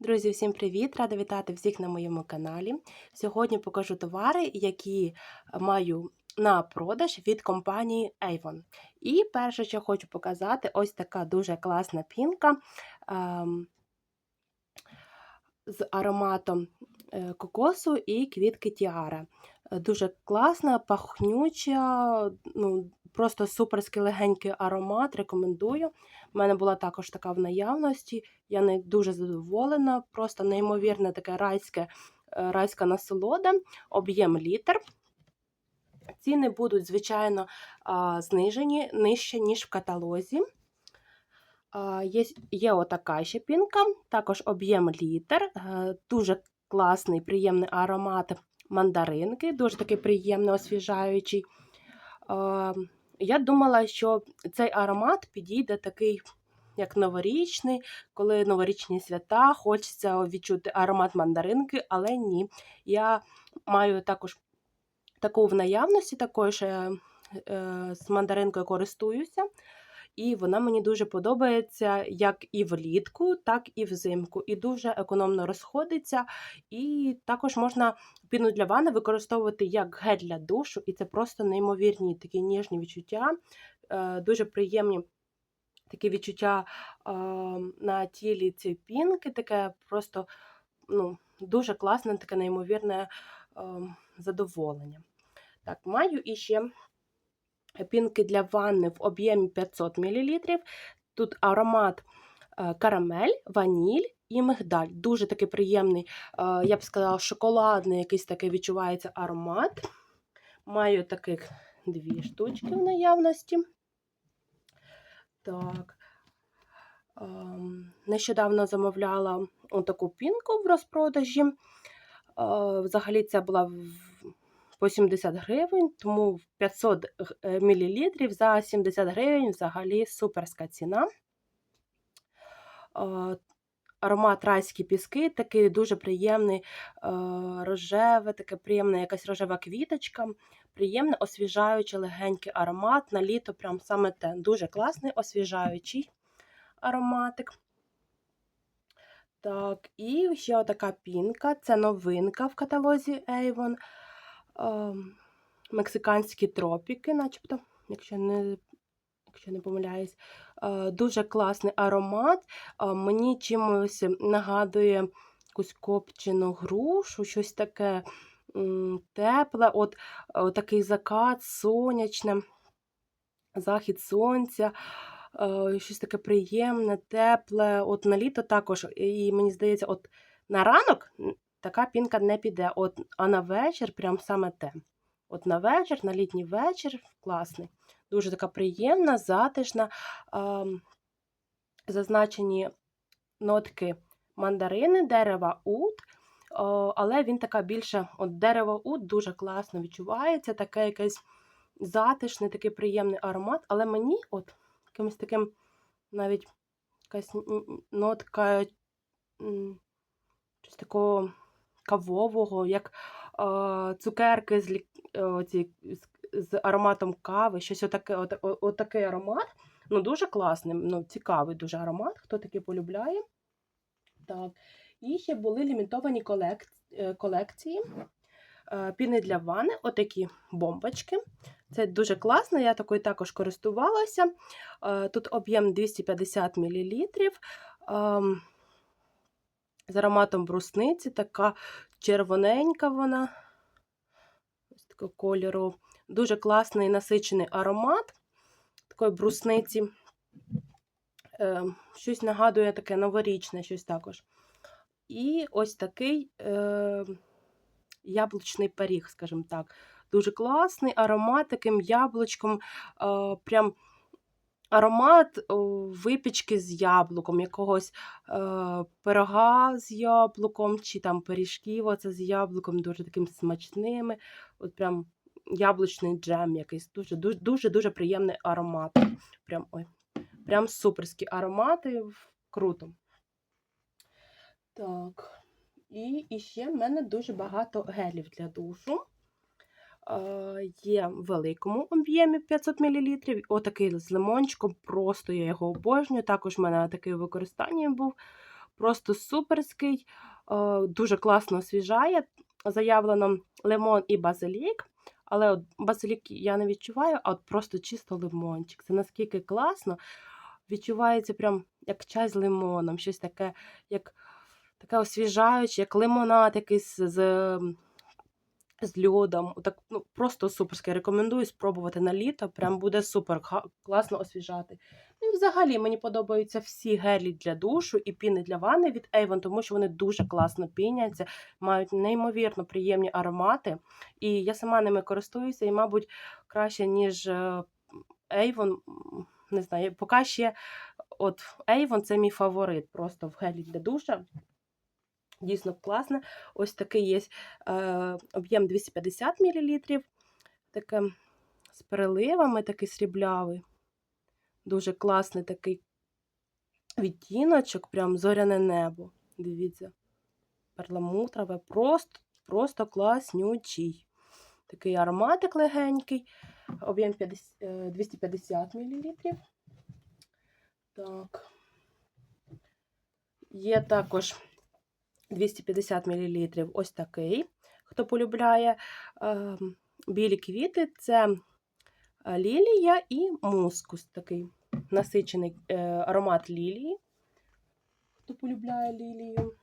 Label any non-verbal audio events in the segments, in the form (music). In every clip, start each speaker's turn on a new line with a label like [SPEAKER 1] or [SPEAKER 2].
[SPEAKER 1] Друзі, всім привіт! Рада вітати всіх на моєму каналі. Сьогодні покажу товари, які маю на продаж від компанії Avon. І перше, що хочу показати, ось така дуже класна пінка ем, з ароматом е, кокосу і квітки Тіара. Е, Дуже класна, пахнюча, ну, просто суперський легенький аромат. Рекомендую. У мене була також така в наявності. Я не дуже задоволена, просто неймовірне таке райське, е, райська насолода, об'єм літр. Ціни будуть, звичайно, знижені нижче, ніж в каталозі. Є, є отака ще пінка, також об'єм літр, е, дуже класний, приємний аромат мандаринки, дуже такий приємний, освіжаючий. Я думала, що цей аромат підійде такий, як новорічний, коли новорічні свята, хочеться відчути аромат мандаринки, але ні. Я маю також таку в наявності, також е, е, з мандаринкою користуюся. І вона мені дуже подобається як і влітку, так і взимку. І дуже економно розходиться. І також можна піну для ванни використовувати як гель для душу, і це просто неймовірні такі ніжні відчуття, е, дуже приємні такі відчуття е, на тілі цієї пінки, таке просто ну, дуже класне, таке неймовірне е, задоволення. Так, маю іще пінки для ванни в об'ємі 500 мл. Тут аромат е, карамель, ваніль і мигдаль. Дуже такий приємний, е, я б сказала, шоколадний якийсь такий відчувається аромат. Маю таких дві штучки в наявності. Так. Ем, Нещодавно замовляла таку пінку в розпродажі. Е, Взагалі, це була по 70 гривень, тому 500 мл за 70 гривень взагалі суперська ціна. Е, Аромат райські піски, такий дуже приємний, е, рожеве, таке приємна якась рожева квіточка, приємний, освіжаючий, легенький аромат. На літо прям саме те. Дуже класний, освіжаючий ароматик. Так, і ще така пінка. Це новинка в каталозі Avon. Е, Мексиканські тропіки, начебто, якщо не, якщо не помиляюсь. Е, Дуже класний аромат. Е, Мені чимось нагадує якусь копчену грушу, щось таке тепле, от, от такий закат, сонячне, захід сонця. е, Щось таке приємне, тепле. От на літо також. І мені здається, от на ранок така пінка не піде. От, а на вечір прям саме те. От на вечір, на літній вечір класний. Дуже така приємна, затишна. ем, Зазначені нотки мандарини, дерева ут, о, але він така більше, от дерево ут дуже класно відчувається, таке якесь затишний, такий приємний аромат. Але мені от якимось таким навіть якась нотка щось такого кавового, як е, цукерки з, е, оці, з, ароматом кави, щось отаке, от, отакий аромат. Ну, дуже класний, ну, цікавий дуже аромат, хто таке полюбляє. Так. І ще були лімітовані е, колекції. Е, Піни для ванни, отакі бомбочки. Це дуже класно, я такою також користувалася. Е, Тут об'єм 250 мл. З ароматом брусниці, така червоненька вона. Ось такого кольору. Дуже класний насичений аромат такої брусниці. Е, Щось нагадує таке новорічне, щось також. І ось такий е, яблучний пиріг, скажімо так. Дуже класний аромат таким яблучком. Е, прям аромат випічки з яблуком, якогось е, пирога з яблуком, чи там пиріжків оце з яблуком, дуже таким смачними. От прям яблучний джем якийсь. Дуже дуже дуже, дуже приємний аромат. Прям, ой, прям суперські аромати. Круто. Так. І, і ще в мене дуже багато гелів для душу. Е, Є в великому об'ємі 500 мл. Отакий з лимончиком, просто я його обожнюю. Також в мене такий у використанні був просто суперський, е, дуже класно освіжає. Заявлено лимон і базилік. Але от базилік я не відчуваю, а от просто чисто лимончик. Це наскільки класно. Відчувається прям як чай з лимоном, щось таке, як таке освіжаюче, як лимонад якийсь з, з льодом. Так, ну, просто суперське. Рекомендую спробувати на літо. Прям буде супер класно освіжати. Ну і взагалі мені подобаються всі гелі для душу і піни для ванни від Avon, тому що вони дуже класно піняться, мають неймовірно приємні аромати. І я сама ними користуюся, і, мабуть, краще, ніж е, Avon. Не знаю, поки ще от Avon це мій фаворит просто в гелі для душа. Дійсно класне. Ось такий є е, об'єм 250 мл. Таке з переливами, такий сріблявий. Дуже класний такий відтіночок, прям зоряне небо. Дивіться, перламутрове, просто, просто класнючий. Такий ароматик легенький, об'єм 50, е, 250 мл. Так. Є також 250 мл ось такий, хто полюбляє. Е, Білі квіти це е, лілія і мускус такий насичений е, аромат лілії. Хто полюбляє лілію.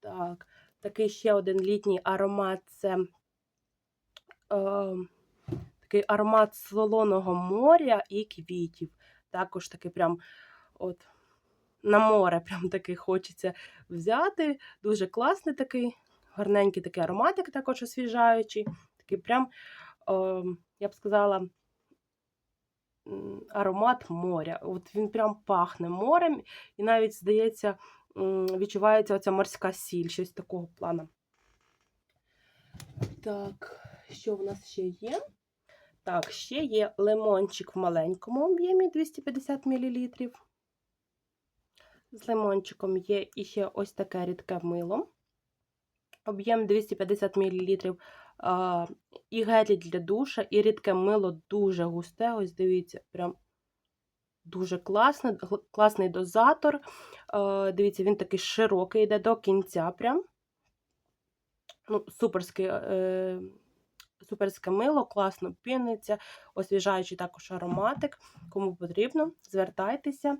[SPEAKER 1] Так, такий ще один літній аромат це е, такий аромат солоного моря і квітів. Також такий прям от на море (laughs) прям такий хочеться взяти. Дуже класний такий, гарненький такий ароматик, також освіжаючий. Такий прям, е, я б сказала, аромат моря. От він прям пахне морем, і навіть, здається, відчувається оця морська сіль, щось такого плану. Так, що в нас ще є? Так, ще є лимончик в маленькому об'ємі 250 мл. З лимончиком є іще ось таке рідке мило. Об'єм 250 мл. І гелі для душа, і рідке мило дуже густе. Ось дивіться, прям дуже класне, класний дозатор. Дивіться, він такий широкий, йде до кінця. Прям. Ну, суперський, е, суперське мило, класно піниться, освіжаючий також ароматик. Кому потрібно, звертайтеся.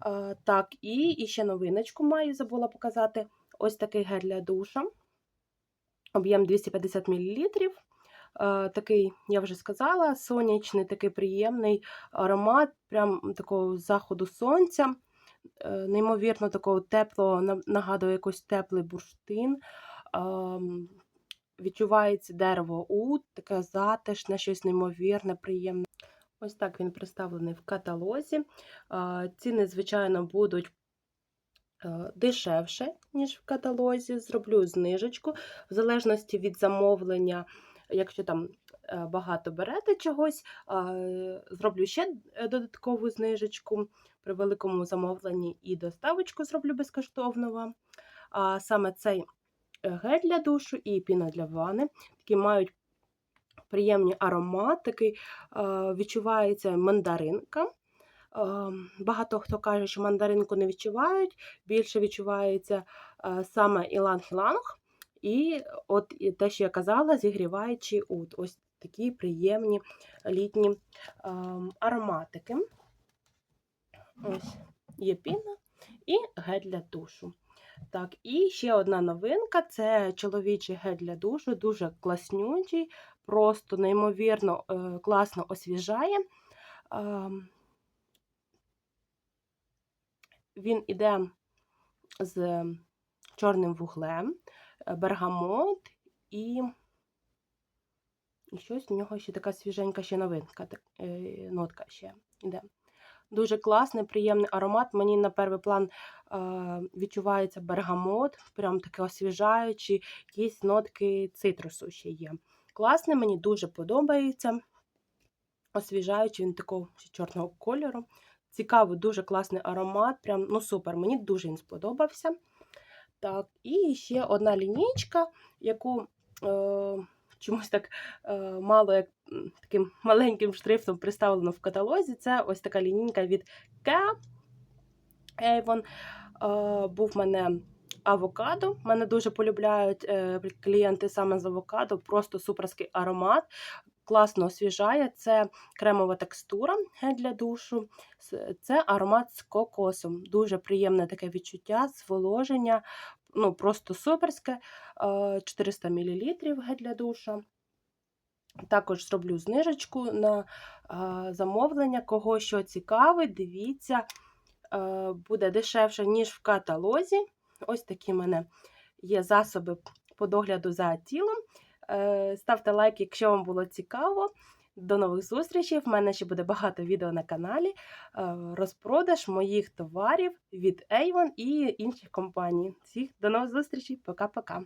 [SPEAKER 1] А, так, і, і ще новиночку маю, забула показати. Ось такий гель для душа. Об'єм 250 мл. Такий, я вже сказала, сонячний, такий приємний аромат, прям такого заходу сонця. Е, Неймовірно, такого теплого, на- нагадує якийсь теплий бурштин. Ам, Відчувається дерево ут, таке затишне, щось неймовірне, приємне. Ось так він представлений в каталозі. Ціни, звичайно, будуть е, дешевше, ніж в каталозі. Зроблю знижечку, в залежності від замовлення, якщо там е, багато берете чогось, зроблю ще е, додаткову знижечку при великому замовленні і доставочку зроблю безкоштовно вам. А саме цей гель для душу і піна для ванни, які мають приємний аромат, такий е, відчувається мандаринка. Е, Багато хто каже, що мандаринку не відчувають, більше відчувається е, саме іланг-іланг. І от і те, що я казала, зігріваючи ут. Ось такі приємні літні ароматики. Ось є піна і гель для душу. Так, і ще одна новинка це чоловічий гель для душу, дуже класнючий, просто неймовірно е, класно освіжає. Ем, Він іде з чорним вуглем, е, бергамот і, і щось в нього ще така свіженька ще новинка, так, е, нотка ще йде. Дуже класний, приємний аромат. Мені на перший план е, відчувається бергамот, прям таке освіжаючий, якісь нотки цитрусу ще є. Класний, мені дуже подобається. Освіжаючий, він такого чорного кольору. Цікавий, дуже класний аромат. Прям, ну супер, мені дуже він сподобався. Так, і ще одна лінійка, яку е, чомусь так е, мало як таким маленьким шрифтом представлено в каталозі. Це ось така лінійка від Avon. Е, був в мене авокадо. Мене дуже полюбляють е, клієнти саме з авокадо. Просто суперський аромат. Класно освіжає. Це кремова текстура гель для душу. Це аромат з кокосом. Дуже приємне таке відчуття, зволоження. Ну, просто суперське. Е, 400 мл гель для душа. Також зроблю знижечку на замовлення. Кого що цікавить, дивіться, е, буде дешевше, ніж в каталозі. Ось такі в мене є засоби по догляду за тілом. Е, Ставте лайк, якщо вам було цікаво. До нових зустрічей. В мене ще буде багато відео на каналі. е, Розпродаж моїх товарів від Avon і інших компаній. Всіх до нових зустрічей. Пока-пока.